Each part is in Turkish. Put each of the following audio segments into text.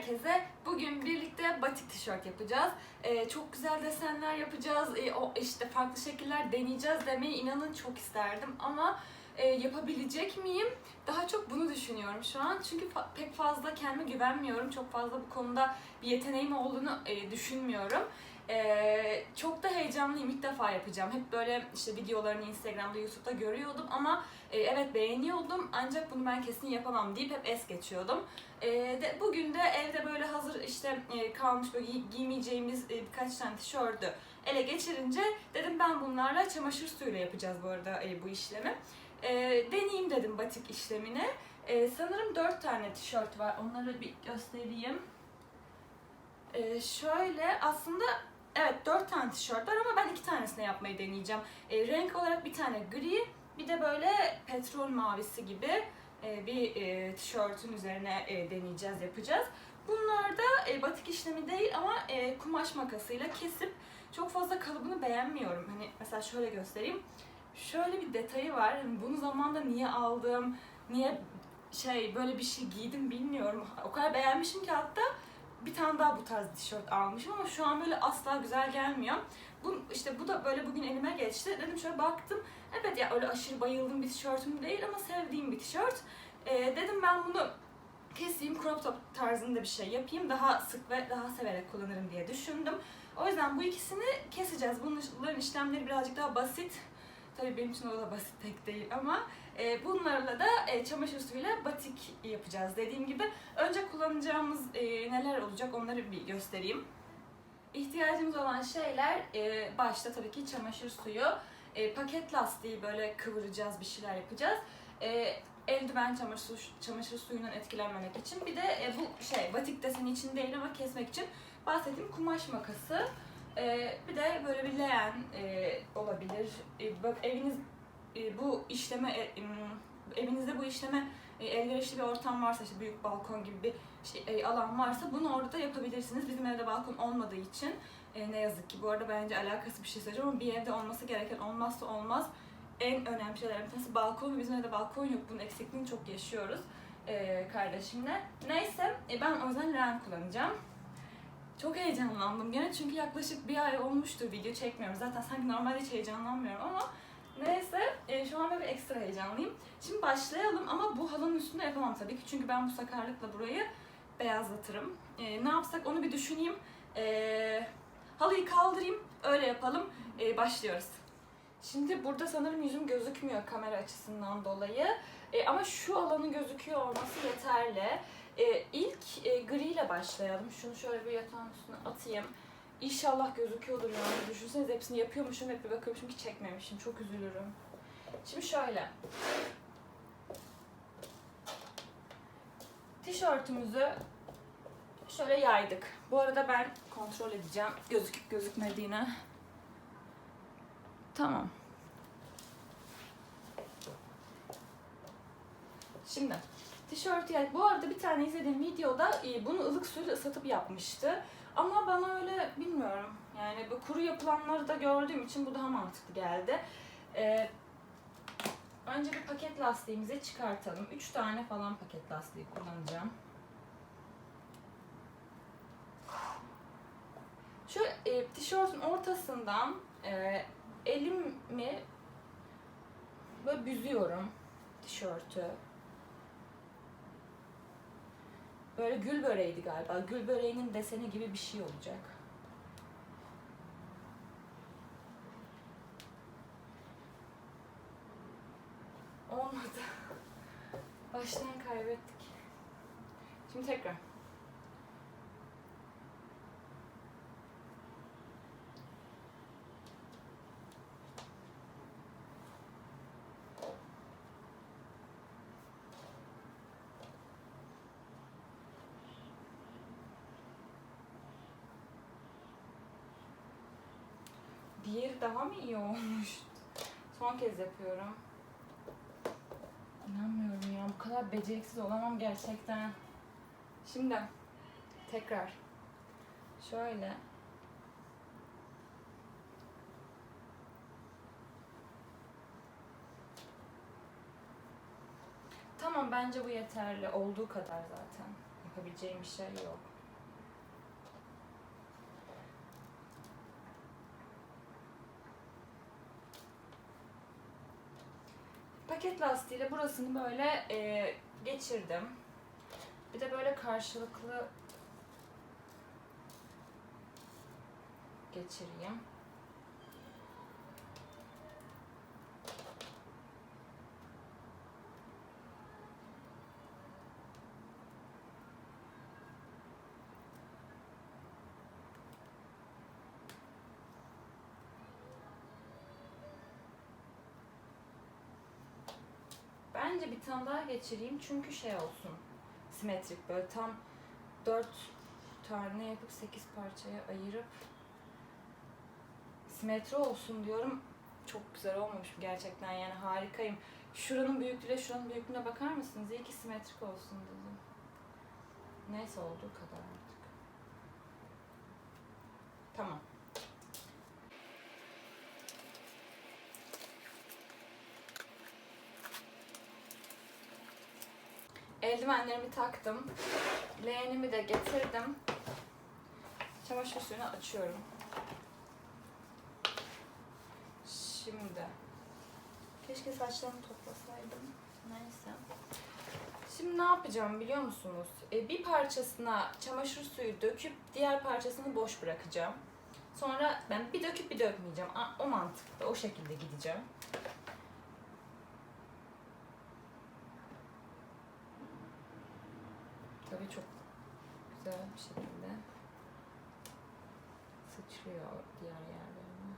herkese. Bugün birlikte batik tişört yapacağız. Ee, çok güzel desenler yapacağız. Ee, o işte farklı şekiller deneyeceğiz demeyi inanın çok isterdim ama e, yapabilecek miyim? Daha çok bunu düşünüyorum şu an. Çünkü fa- pek fazla kendime güvenmiyorum. Çok fazla bu konuda bir yeteneğim olduğunu e, düşünmüyorum. Ee, çok da heyecanlıyım. İlk defa yapacağım. Hep böyle işte videolarını Instagram'da, YouTube'da görüyordum ama e, evet beğeniyordum ancak bunu ben kesin yapamam deyip hep es geçiyordum. E, de, bugün de evde böyle hazır işte e, kalmış böyle giy- giymeyeceğimiz e, birkaç tane tişörtü ele geçirince dedim ben bunlarla çamaşır suyuyla yapacağız bu arada e, bu işlemi. E, deneyeyim dedim batik işlemini. E, sanırım dört tane tişört var. Onları bir göstereyim. E, şöyle aslında evet dört tane tişört var ama ben iki tanesini yapmayı deneyeceğim. E, renk olarak bir tane gri, bir de böyle petrol mavisi gibi e, bir e, tişörtün üzerine e, deneyeceğiz, yapacağız. Bunlar da e, batik işlemi değil ama e, kumaş makasıyla kesip çok fazla kalıbını beğenmiyorum. Hani mesela şöyle göstereyim. Şöyle bir detayı var. Hani bunu zamanda niye aldım, niye şey böyle bir şey giydim bilmiyorum. O kadar beğenmişim ki hatta bir tane daha bu tarz tişört almışım ama şu an böyle asla güzel gelmiyor. Bu işte bu da böyle bugün elime geçti. Dedim şöyle baktım. Evet ya öyle aşırı bayıldığım bir tişörtüm değil ama sevdiğim bir tişört. Ee, dedim ben bunu keseyim crop top tarzında bir şey yapayım. Daha sık ve daha severek kullanırım diye düşündüm. O yüzden bu ikisini keseceğiz. Bunların işlemleri birazcık daha basit. Tabii benim için o da basit pek değil ama e, bunlarla da e, çamaşır suyuyla batik yapacağız dediğim gibi. Önce kullanacağımız e, neler olacak onları bir göstereyim. İhtiyacımız olan şeyler e, başta tabii ki çamaşır suyu, e, paket lastiği böyle kıvıracağız, bir şeyler yapacağız. E, eldiven çamaşır, çamaşır suyundan etkilenmemek için. Bir de e, bu şey batik deseni için değil ama kesmek için bahsettiğim kumaş makası. E, bir de böyle bir leğen e, olabilir. E, bak eviniz e, bu işleme e, evinizde bu işleme e, elverişli bir ortam varsa işte büyük balkon gibi bir şey, e, alan varsa bunu orada yapabilirsiniz. Bizim evde balkon olmadığı için e, ne yazık ki bu arada bence alakası bir şey söyleyeceğim ama bir evde olması gereken olmazsa olmaz en önemli şeylerden bir tanesi balkon bizim evde balkon yok. Bunun eksikliğini çok yaşıyoruz e, kardeşimle. Neyse e, ben o yüzden leğen kullanacağım. Çok heyecanlandım gene çünkü yaklaşık bir ay olmuştur video çekmiyorum. Zaten sanki normalde hiç heyecanlanmıyorum ama neyse e, şu an böyle ekstra heyecanlıyım. Şimdi başlayalım ama bu halının üstünde yapamam tabii ki çünkü ben bu sakarlıkla burayı beyazlatırım. E, ne yapsak onu bir düşüneyim. E, halıyı kaldırayım öyle yapalım. E, başlıyoruz. Şimdi burada sanırım yüzüm gözükmüyor kamera açısından dolayı. E, ama şu alanın gözüküyor olması yeterli. E, ilk e, gri ile başlayalım. Şunu şöyle bir yatağın üstüne atayım. İnşallah gözüküyordur yani. Düşünsenize hepsini yapıyormuşum, hep bir bakıyormuşum ki çekmemişim. Çok üzülürüm. Şimdi şöyle. Tişörtümüzü şöyle yaydık. Bu arada ben kontrol edeceğim gözüküp gözükmediğini. Tamam. Şimdi tişörtü yani bu arada bir tane izlediğim videoda e, bunu ılık suyla ıslatıp yapmıştı. Ama bana öyle bilmiyorum. Yani bu kuru yapılanları da gördüğüm için bu daha mantıklı geldi. Ee, önce bir paket lastiğimizi çıkartalım. 3 tane falan paket lastiği kullanacağım. Şu e, tişörtün ortasından e, elimi böyle büzüyorum tişörtü. Böyle gül böreğiydi galiba. Gül böreğinin deseni gibi bir şey olacak. Olmadı. Baştan kaybettik. Şimdi tekrar. Diğeri daha mı iyi olmuş? Son kez yapıyorum. İnanmıyorum ya. Bu kadar beceriksiz olamam gerçekten. Şimdi tekrar. Şöyle. Tamam bence bu yeterli. Olduğu kadar zaten. Yapabileceğim bir şey yok. Paket lastiğiyle burasını böyle e, geçirdim. Bir de böyle karşılıklı geçireyim. Daha geçireyim çünkü şey olsun. Simetrik böyle tam 4 tane yapıp 8 parçaya ayırıp simetri olsun diyorum. Çok güzel olmamış gerçekten yani harikayım. Şuranın büyüklüğüyle şuranın büyüklüğüne bakar mısınız? İyi ki simetrik olsun dedim. Neyse olduğu kadar artık. Tamam. Eldivenlerimi taktım. Leğenimi de getirdim. Çamaşır suyunu açıyorum. Şimdi. Keşke saçlarımı toplasaydım. Neyse. Şimdi ne yapacağım biliyor musunuz? E, bir parçasına çamaşır suyu döküp diğer parçasını boş bırakacağım. Sonra ben bir döküp bir dökmeyeceğim. O mantıklı. O şekilde gideceğim. Tabii çok güzel bir şekilde sıçrıyor diğer yerlerine.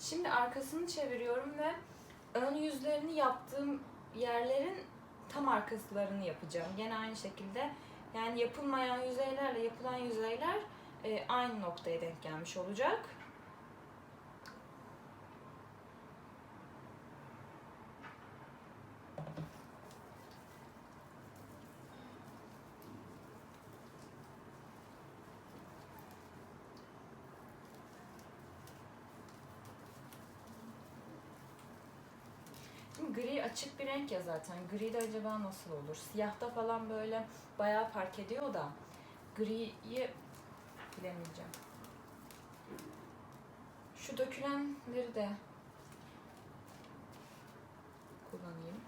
Şimdi arkasını çeviriyorum ve ön yüzlerini yaptığım yerlerin tam arkasılarını yapacağım. Yine aynı şekilde yani yapılmayan yüzeylerle yapılan yüzeyler e, aynı noktaya denk gelmiş olacak. Gri açık bir renk ya zaten. Gri de acaba nasıl olur? Siyahta falan böyle bayağı fark ediyor da griyi bilemeyeceğim. Şu dökülenleri de kullanayım.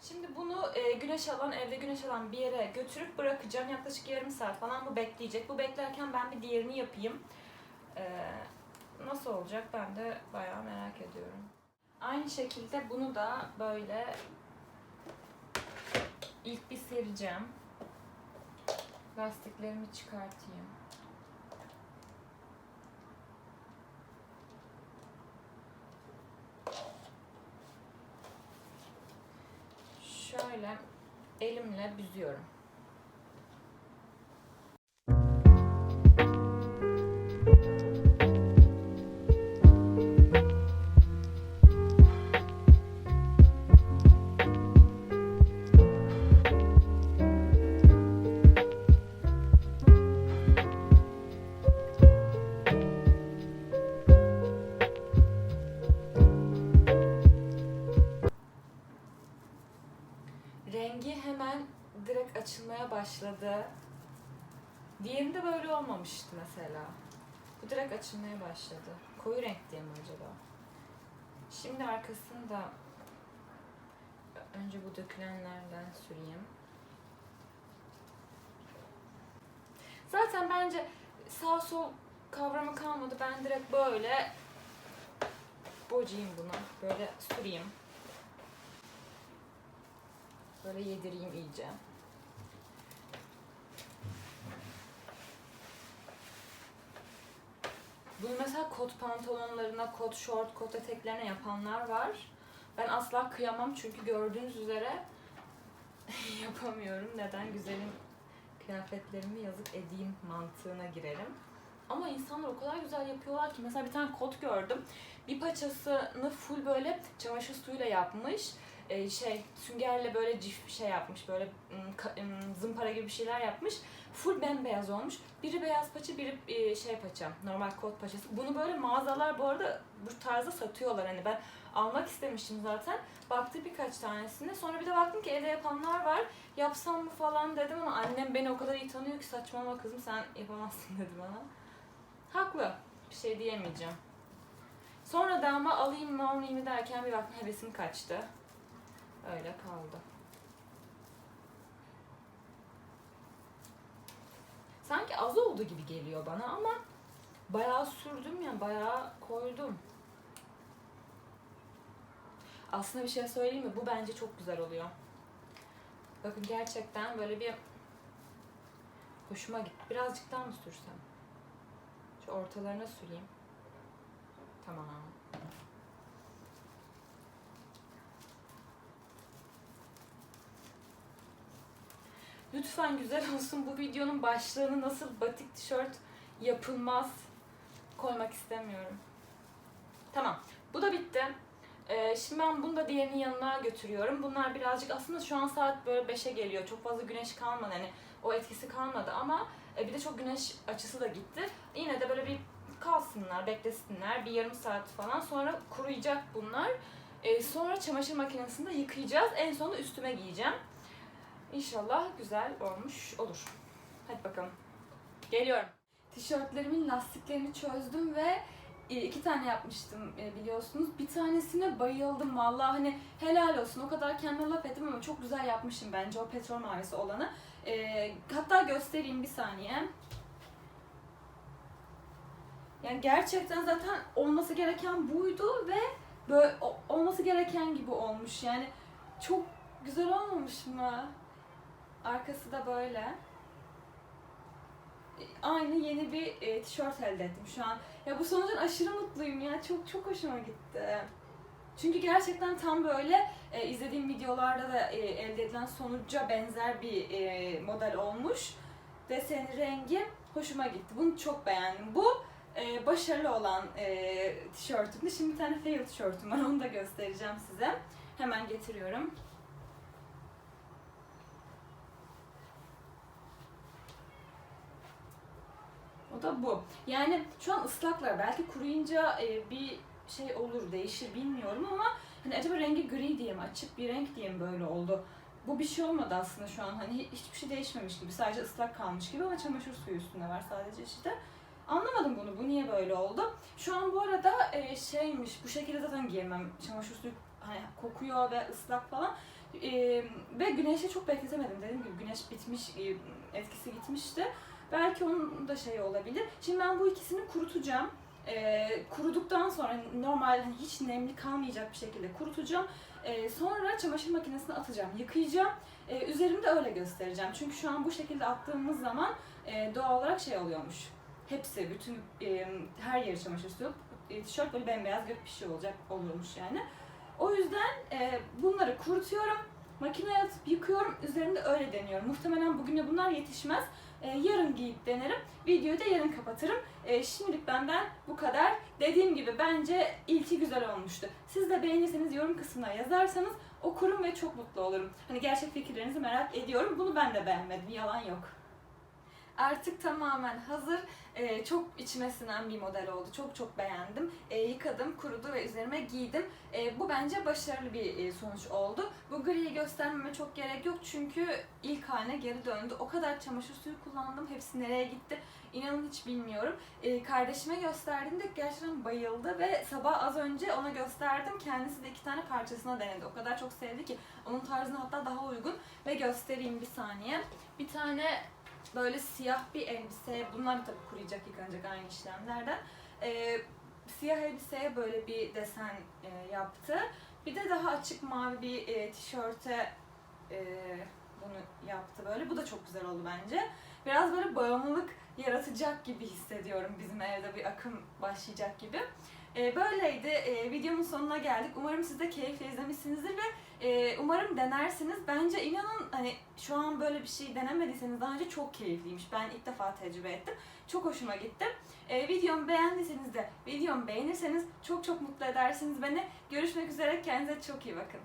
Şimdi bunu e, güneş alan, evde güneş alan bir yere götürüp bırakacağım. Yaklaşık yarım saat falan bu bekleyecek. Bu beklerken ben bir diğerini yapayım. E, nasıl olacak ben de bayağı merak ediyorum. Aynı şekilde bunu da böyle ilk bir sereceğim. Lastiklerimi çıkartayım. Şöyle elimle büzüyorum. Başladı. Diğerinde böyle olmamıştı mesela. Bu direkt açılmaya başladı. Koyu renk diye mi acaba? Şimdi arkasını da önce bu dökülenlerden süreyim. Zaten bence sağ sol kavramı kalmadı. Ben direkt böyle bocayım buna. Böyle süreyim. Böyle yedireyim iyice. Bunu mesela kot pantolonlarına, kot şort, kot eteklerine yapanlar var. Ben asla kıyamam çünkü gördüğünüz üzere yapamıyorum. Neden güzelim kıyafetlerimi yazık edeyim mantığına girerim. Ama insanlar o kadar güzel yapıyorlar ki mesela bir tane kot gördüm. Bir paçasını full böyle çamaşır suyuyla yapmış. E, şey süngerle böyle cif şey yapmış böyle zımpara gibi bir şeyler yapmış. Full bembeyaz olmuş. Biri beyaz paça, biri e, şey paça, normal kot paçası. Bunu böyle mağazalar bu arada bu tarzda satıyorlar. Hani ben almak istemiştim zaten. Baktı birkaç tanesine. Sonra bir de baktım ki evde yapanlar var. Yapsam mı falan dedim ama annem beni o kadar iyi tanıyor ki saçmalama kızım sen yapamazsın dedi bana. Haklı. Bir şey diyemeyeceğim. Sonra da ama alayım mı almayayım derken bir baktım hevesim kaçtı. Öyle kaldı. Sanki az oldu gibi geliyor bana ama bayağı sürdüm ya, bayağı koydum. Aslında bir şey söyleyeyim mi? Bu bence çok güzel oluyor. Bakın gerçekten böyle bir hoşuma gitti. Birazcık daha mı sürsem? Şu ortalarına süreyim. Tamam. Lütfen güzel olsun. Bu videonun başlığını nasıl batik tişört yapılmaz koymak istemiyorum. Tamam. Bu da bitti. Ee, şimdi ben bunu da diğerinin yanına götürüyorum. Bunlar birazcık aslında şu an saat böyle 5'e geliyor. Çok fazla güneş kalmadı. Hani o etkisi kalmadı ama e, bir de çok güneş açısı da gitti. Yine de böyle bir kalsınlar, beklesinler. Bir yarım saat falan. Sonra kuruyacak bunlar. E, sonra çamaşır makinesinde yıkayacağız. En sonunda üstüme giyeceğim. İnşallah güzel olmuş olur. Hadi bakalım. Geliyorum. Tişörtlerimin lastiklerini çözdüm ve e, iki tane yapmıştım e, biliyorsunuz. Bir tanesine bayıldım vallahi hani helal olsun. O kadar kendime laf ettim ama çok güzel yapmışım bence o petrol mavisi olanı. E, hatta göstereyim bir saniye. Yani gerçekten zaten olması gereken buydu ve böyle olması gereken gibi olmuş. Yani çok güzel olmamış mı? Arkası da böyle. E, Aynı yeni bir e, tişört elde ettim şu an. Ya bu sonuçtan aşırı mutluyum ya. Çok çok hoşuma gitti. Çünkü gerçekten tam böyle e, izlediğim videolarda da e, elde edilen sonuca benzer bir e, model olmuş. Deseni, rengi hoşuma gitti. Bunu çok beğendim. Bu e, başarılı olan e, tişörtümdü. Şimdi bir tane fail tişörtüm var. Onu da göstereceğim size. Hemen getiriyorum. O da bu. Yani şu an ıslaklar. Belki kuruyunca e, bir şey olur, değişir bilmiyorum ama hani acaba rengi gri diye mi, açık bir renk diye mi böyle oldu? Bu bir şey olmadı aslında şu an. Hani hiçbir şey değişmemiş gibi. Sadece ıslak kalmış gibi ama çamaşır suyu üstünde var sadece işte. Anlamadım bunu. Bu niye böyle oldu? Şu an bu arada e, şeymiş. Bu şekilde zaten giyemem. Çamaşır suyu hani kokuyor ve ıslak falan. E, ve güneşte çok bekletemedim. Dediğim gibi güneş bitmiş, e, etkisi gitmişti. Belki onun da şey olabilir. Şimdi ben bu ikisini kurutacağım. Ee, kuruduktan sonra normal hani hiç nemli kalmayacak bir şekilde kurutacağım. Ee, sonra çamaşır makinesine atacağım, yıkayacağım. Ee, üzerimde öyle göstereceğim. Çünkü şu an bu şekilde attığımız zaman e, doğal olarak şey oluyormuş. Hepsi, bütün e, her yeri çamaşır suyu. E, tişört böyle bembeyaz gibi bir şey olacak oluyormuş yani. O yüzden e, bunları kurutuyorum. Makineye atıp yıkıyorum. Üzerinde öyle deniyorum. Muhtemelen bugüne bunlar yetişmez. E, yarın giyip denerim. Videoyu da yarın kapatırım. E, şimdilik benden bu kadar. Dediğim gibi bence ilki güzel olmuştu. Siz de beğenirseniz yorum kısmına yazarsanız okurum ve çok mutlu olurum. Hani gerçek fikirlerinizi merak ediyorum. Bunu ben de beğenmedim. Yalan yok. Artık tamamen hazır. Ee, çok içime sinen bir model oldu. Çok çok beğendim. Ee, yıkadım, kurudu ve üzerime giydim. Ee, bu bence başarılı bir e, sonuç oldu. Bu griyi göstermeme çok gerek yok çünkü ilk haline geri döndü. O kadar çamaşır suyu kullandım. Hepsi nereye gitti? İnanın hiç bilmiyorum. Ee, kardeşime gösterdiğimde gerçekten bayıldı ve sabah az önce ona gösterdim. Kendisi de iki tane parçasına denedi. O kadar çok sevdi ki onun tarzına hatta daha uygun. Ve göstereyim bir saniye. Bir tane böyle siyah bir elbise. Bunlar da tabii kuruyacak, yıkanacak aynı işlemlerden. Ee, siyah elbiseye böyle bir desen e, yaptı. Bir de daha açık mavi bir e, tişörte e, bunu yaptı böyle. Bu da çok güzel oldu bence. Biraz böyle bağımlılık yaratacak gibi hissediyorum bizim evde bir akım başlayacak gibi. E, böyleydi. E, videomun sonuna geldik. Umarım siz de keyifle izlemişsinizdir ve e, umarım denersiniz. Bence inanın hani şu an böyle bir şey denemediyseniz daha önce çok keyifliymiş. Ben ilk defa tecrübe ettim. Çok hoşuma gitti. E, videomu beğendiyseniz de videomu beğenirseniz çok çok mutlu edersiniz beni. Görüşmek üzere. Kendinize çok iyi bakın.